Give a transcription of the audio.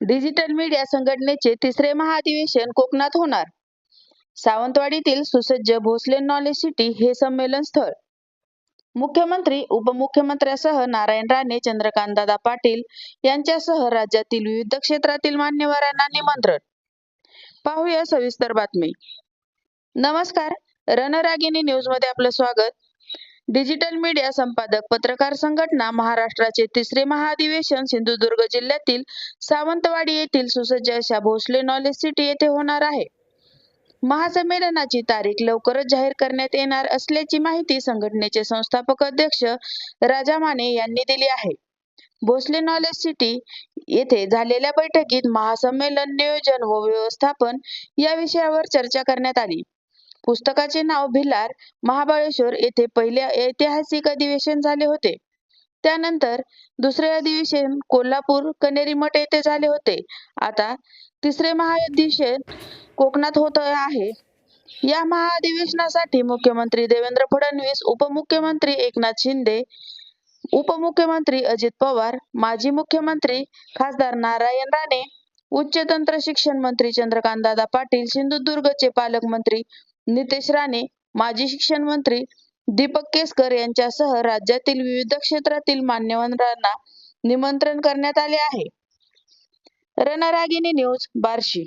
Digital media संघटनेचे तिसरे महाअधिवेशन कोकणात होणार. सावंतवाडीतील सुसज्ज भोसले नॉलेज सिटी हे संमेलन स्थळ मुख्यमंत्री उपमुख्यमंत्र्यासह नारायण राणे चंद्रकांतदादा पाटील यांच्यासह राज्यातील विविध क्षेत्रातील मान्यवरांना निमंत्रण. पाहूया सविस्तर बातमी. नमस्कार रणरागिनी न्यूजमध्ये आपलं स्वागत. डिजिटल मीडिया संपादक पत्रकार संघटना महाराष्ट्राचे तिसरे महाधिवेशन सिंधुदुर्ग जिल्ह्यातील सावंतवाडी येथील सुसज्ज अशा भोसले नॉलेज सिटी येथे होणार आहे. महासंमेलनाची तारीख लवकरच जाहीर करण्यात येणार असल्याची माहिती संघटनेचे संस्थापक अध्यक्ष राजा माने यांनी दिली आहे. भोसले नॉलेज सिटी येथे झालेल्या बैठकीत महासंमेलन नियोजन व व्यवस्थापन या विषयावर चर्चा करण्यात आली. पुस्तकाचे नाव भिलार महाबळेश्वर येथे पहिले ऐतिहासिक अधिवेशन झाले होते. त्यानंतर दुसरे अधिवेशन कोल्हापूर कनेरी मठ येथे झाले होते. आता तिसरे महाअधिवेशन कोकणात होत आहे. या महाअधिवेशनासाठी मुख्यमंत्री देवेंद्र फडणवीस उपमुख्यमंत्री एकनाथ शिंदे उपमुख्यमंत्री अजित पवार माजी मुख्यमंत्री खासदार नारायण राणे उच्च तंत्र शिक्षण मंत्री चंद्रकांतदादा पाटील सिंधुदुर्गचे पालकमंत्री नितेश राणे माजी शिक्षण मंत्री दीपक केसकर यांच्यासह राज्यातील विविध क्षेत्रातील मान्यवरांना निमंत्रण करण्यात आले आहे. रणरागिणी न्यूज बार्शी.